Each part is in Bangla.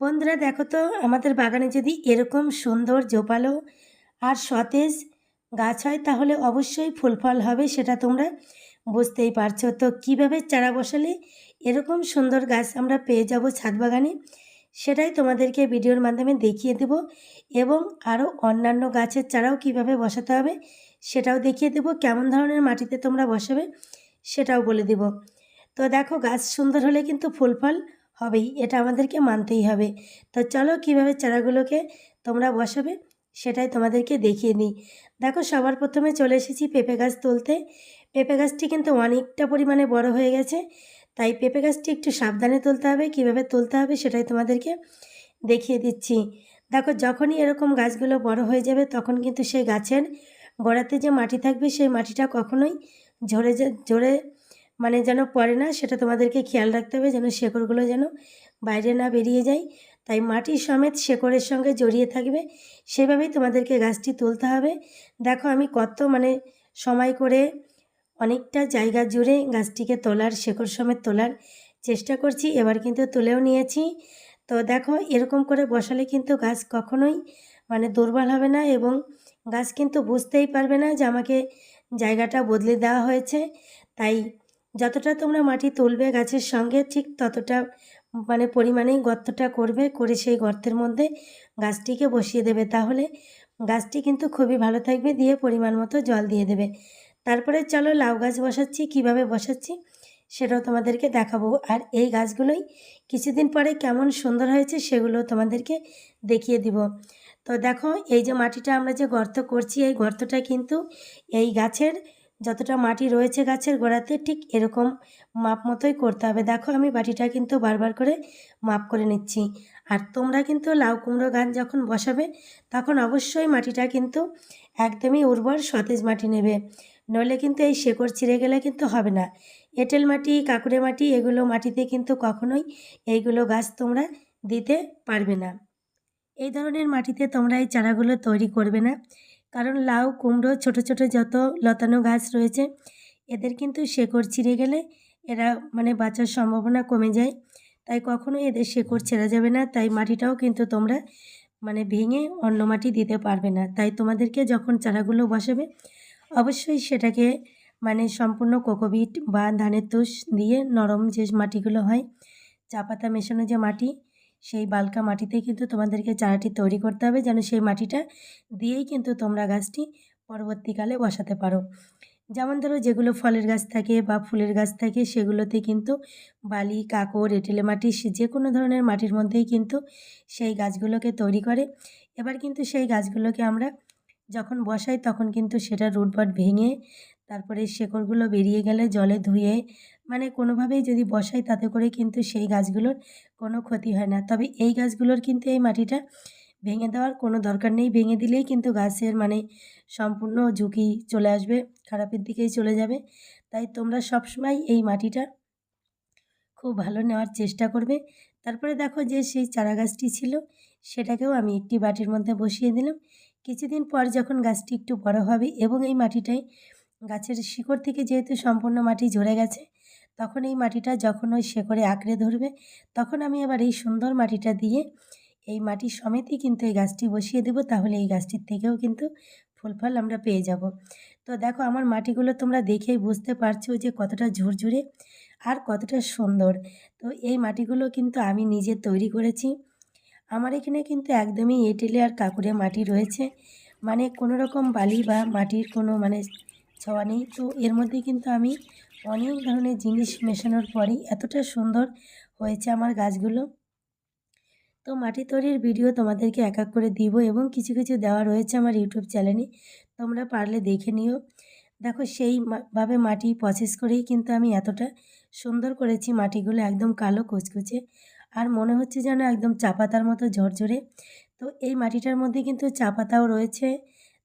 বন্ধুরা দেখো তো, আমাদের বাগানে যদি এরকম সুন্দর জোপালো আর সতেজ গাছ হয়, তাহলে অবশ্যই ফুল ফল হবে, সেটা তোমরা বুঝতেই পারছ। তো কীভাবে চারা বসালে এরকম সুন্দর গাছ আমরা পেয়ে যাব ছাদ বাগানে, সেটাই তোমাদেরকে ভিডিওর মাধ্যমে দেখিয়ে দেব এবং আরও অন্যান্য গাছের চারাও কীভাবে বসাতে হবে, সেটাও দেখিয়ে দেব। কেমন ধরনের মাটিতে তোমরা বসাবে, সেটাও বলে দেব। তো দেখো, গাছ সুন্দর হলে কিন্তু ফুল ফল হবেই, এটা আমাদেরকে মানতেই হবে। তো চলো কীভাবে চারাগুলোকে তোমরা বসাবে, সেটাই তোমাদেরকে দেখিয়ে দিই। দেখো, সবার প্রথমে চলে এসেছি পেঁপে গাছ তুলতে। পেঁপে গাছটি কিন্তু অনেকটা পরিমাণে বড় হয়ে গেছে। তাই পেঁপে গাছটি একটু সাবধানে তুলতে হবে, কীভাবে তুলতে হবে সেটাই তোমাদেরকে দেখিয়ে দিচ্ছি। দেখো, যখনই এরকম গাছগুলো বড় হয়ে যাবে, তখন কিন্তু সেই গাছের গোড়াতে যে মাটি থাকবে, সেই মাটিটা কখনোই ঝরে ঝরে মানে যেন পড়ে না, সেটা তোমাদেরকে খেয়াল রাখতে হবে যেন শেকড়গুলো যেন বাইরে না বেরিয়ে যায়। তাই মাটি সমেত শেকড়ের সঙ্গে জড়িয়ে থাকবে, সেভাবেই তোমাদেরকে গাছটি তুলতে হবে। দেখো আমি কত মানে সময় করে অনেকটা জায়গা জুড়ে গাছটিকে তোলার, শেকড় সমেত তোলার চেষ্টা করছি, এবার কিন্তু তুলেও নিয়েছি। তো দেখো এরকম করে বসালে কিন্তু গাছ কখনোই মানে দুর্বল হবে না এবং গাছ কিন্তু বুঝতেই পারবে না যে আমাকে জায়গাটা বদলে দেওয়া হয়েছে। তাই যতটা তোমরা মাটি তুলবে গাছের সঙ্গে, ঠিক ততটা মানে পরিমাণেই গর্তটা করবে, করে সেই গর্তের মধ্যে গাছটিকে বসিয়ে দেবে। তাহলে গাছটি কিন্তু খুবই ভালো থাকবে, দিয়ে পরিমাণ মতো জল দিয়ে দেবে। তারপরে চলো লাউ গাছ বসাচ্ছি, কীভাবে বসাচ্ছি সেটাও তোমাদেরকে দেখাবো। আর এই গাছগুলোই কিছুদিন পরে কেমন সুন্দর হয়েছে সেগুলো তোমাদেরকে দেখিয়ে দিব। তো দেখো, এই যে মাটিটা আমরা যে গর্ত করছি, এই গর্তটা কিন্তু এই গাছের যতটা মাটি রয়েছে গাছের গোড়াতে, ঠিক এরকম মাপ মতোই করতে হবে। দেখো, আমি বাটিটা কিন্তু বারবার করে মাপ করে নিচ্ছি। আর তোমরা কিন্তু লাউ কুমড়ো গাছ যখন বসাবে, তখন অবশ্যই মাটিটা কিন্তু একদমই উর্বর সতেজ মাটি নেবে। নইলে কিন্তু এই শেকড় ছিঁড়ে গেলে কিন্তু হবে না। এঁটেল মাটি কাকুরে মাটি, এগুলো মাটিতে কিন্তু কখনোই এইগুলো গাছ তোমরা দিতে পারবে না। এই ধরনের মাটিতে তোমরা এই চারাগুলো তৈরি করবে না। কারণ লাউ, কুমড়ো, ছোট ছোট যত লতানো গাছ রয়েছে, এদের কিন্তু শেকড় ছিঁড়ে গেলে এরা মানে বাঁচার সম্ভাবনা কমে যায়। তাই কখনো এদের শেকড় ছেঁড়া যাবে না, তাই মাটিটাও কিন্তু তোমরা মানে ভেঙে অন্য মাটি দিতে পারবে না। তাই তোমাদেরকে যখন চারাগুলো বসাবে, অবশ্যই সেটাকে মানে সম্পূর্ণ কোকোবিট বা ধানের তুষ দিয়ে নরম যে মাটিগুলো হয় চা পাতা মেশানো যে মাটি সেই বালকা মাটিতে কিন্তু তোমাদেরকে চারাটি তৈরি করতে হবে, যেন সেই মাটিটা দিয়েই কিন্তু তোমরা গাছটি পরবর্তীকালে বসাতে পারো। যেমন ধরো যেগুলো ফলের গাছ থাকে বা ফুলের গাছ থাকে, সেগুলোতে কিন্তু বালি, কাকড়, এঁটেলে মাটি যে কোনো ধরনের মাটির মধ্যেই কিন্তু সেই গাছগুলোকে তৈরি করে। এবার কিন্তু সেই গাছগুলোকে আমরা যখন বসাই, তখন কিন্তু সেটা রুটবট ভেঙে তারপরে শেকড়গুলো বেরিয়ে গেলে জলে ধুয়ে মানে কোনোভাবেই যদি বসাই তাতে করে কিন্তু সেই গাছগুলোর কোনো ক্ষতি হয় না। তবে এই গাছগুলোর কিন্তু এই মাটিটা ভেঙে দেওয়ার কোনো দরকার নেই। ভেঙে দিলেই কিন্তু গাছের মানে সম্পূর্ণ ঝুঁকি চলে আসবে, খারাপের দিকেই চলে যাবে। তাই তোমরা সবসময় এই মাটিটা খুব ভালো নেওয়ার চেষ্টা করবে। তারপরে দেখো যে সেই চারা গাছটি ছিল, সেটাকেও আমি একটি বাটির মধ্যে বসিয়ে দিলাম। কিছুদিন পর যখন গাছটি একটু বড় হবে এবং এই মাটিটাই গাছের শিকড় থেকে যেহেতু সম্পূর্ণ মাটি ঝরে গেছে তখন এই মাটিটা যখন ওই শেকড়ে আঁকড়ে ধরবে, তখন আমি আবার এই সুন্দর মাটিটা দিয়ে এই মাটি সমেতই কিন্তু এই গাছটি বসিয়ে দেবো। তাহলে এই গাছটির থেকেও কিন্তু ফুল ফল আমরা পেয়ে যাব। তো দেখো, আমার মাটিগুলো তোমরা দেখেই বুঝতে পারছ যে কতটা ঝুরঝুরে আর কতটা সুন্দর। তো এই মাটিগুলো কিন্তু আমি নিজে তৈরি করেছি। আমার এখানে কিন্তু একদমই এঁটেলে আর কাকুরে মাটি রয়েছে। মানে কোনো রকম বালি বা মাটির কোনো মানে ছোঁয়া নেই। তো এর মধ্যে কিন্তু আমি অনেক ধরনের জিনিস মেশানোর পরেই এতটা সুন্দর হয়েছে আমার গাছগুলো। তো মাটি তৈরির ভিডিও তোমাদেরকে এক এক করে দিব এবং কিছু কিছু দেওয়া রয়েছে আমার ইউটিউব চ্যানেলে তোমরা পারলে দেখে নিও। দেখো সেই মা- ভাবে মাটি প্রসেস করেই কিন্তু আমি এতটা সুন্দর করেছি মাটিগুলো একদম কালো কুচকুচে। আর মনে হচ্ছে যেন একদম চা পাতার মতো ঝরঝরে। তো এই মাটিটার মধ্যে কিন্তু চা পাতাও রয়েছে।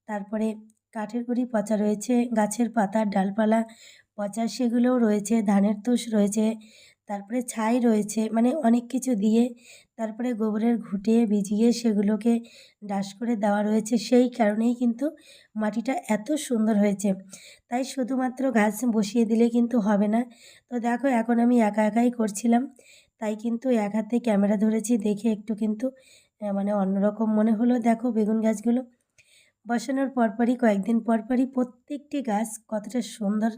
তারপরে কাঠের গুঁড়ি পচা রয়েছে, গাছের পাতা, ডালপালা পচা সেগুলোও রয়েছে, ধানের তুষ রয়েছে, তারপরে ছাই রয়েছে মানে অনেক কিছু দিয়ে তারপরে গোবরের ঘুটে ভিজিয়ে সেগুলোকে ডাস করে দেওয়া রয়েছে। সেই কারণেই কিন্তু মাটিটা এত সুন্দর হয়েছে। তাই শুধুমাত্র গাছ বসিয়ে দিলে কিন্তু হবে না। তো দেখো এখন আমি একা একাই করছিলাম, তাই কিন্তু এক হাতে ক্যামেরা ধরেছি, দেখে একটু কিন্তু মানে অন্যরকম মনে হলো। দেখো বেগুন গাছগুলো বসানোর পরপরই, কয়েকদিন পরপরই প্রত্যেকটি গাছ কতটা সুন্দর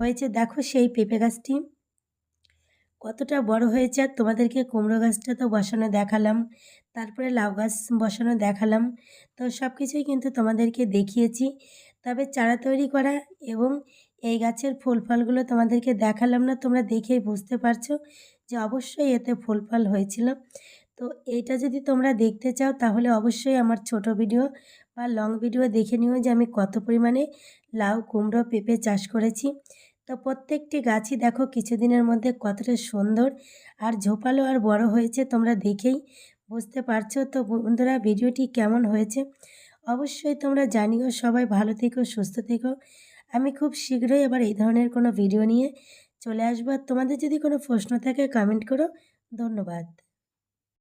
হয়েছে। দেখো সেই পেঁপে গাছটি। কতটা বড় হয়েছে। আর তোমাদেরকে কুমড়ো গাছটা তো বসানো দেখালাম, তারপরে লাউ গাছ বসানো দেখালাম। তো সব কিছুই কিন্তু তোমাদেরকে দেখিয়েছি। তবে চারা তৈরি করা এবং এই গাছের ফুল ফলগুলো তোমাদেরকে দেখালাম না, তোমরা দেখেই বুঝতে পারছ যে অবশ্যই এতে ফুল ফল হয়েছিল। তো এইটা যদি তোমরা দেখতে চাও, তাহলে অবশ্যই আমার ছোট ভিডিও বা লং ভিডিও দেখে নিও যে আমি কত পরিমাণে লাউ, কুমড়ো, পেঁপে চাষ করেছি। তো প্রত্যেকটি গাছই দেখো কিছুদিনের মধ্যে কতটা সুন্দর আর ঝোপালো আর বড় হয়েছে, তোমরা দেখেই বুঝতে পারছ। তো বন্ধুরা ভিডিওটি কেমন হয়েছে? অবশ্যই তোমরা জানিও। সবাই ভালো থেকো, সুস্থ থেকো। আমি খুব শীঘ্রই আবার এই ধরনের কোনো ভিডিও নিয়ে চলে আসব। তোমাদের যদি কোনো প্রশ্ন থাকে কমেন্ট করো। ধন্যবাদ।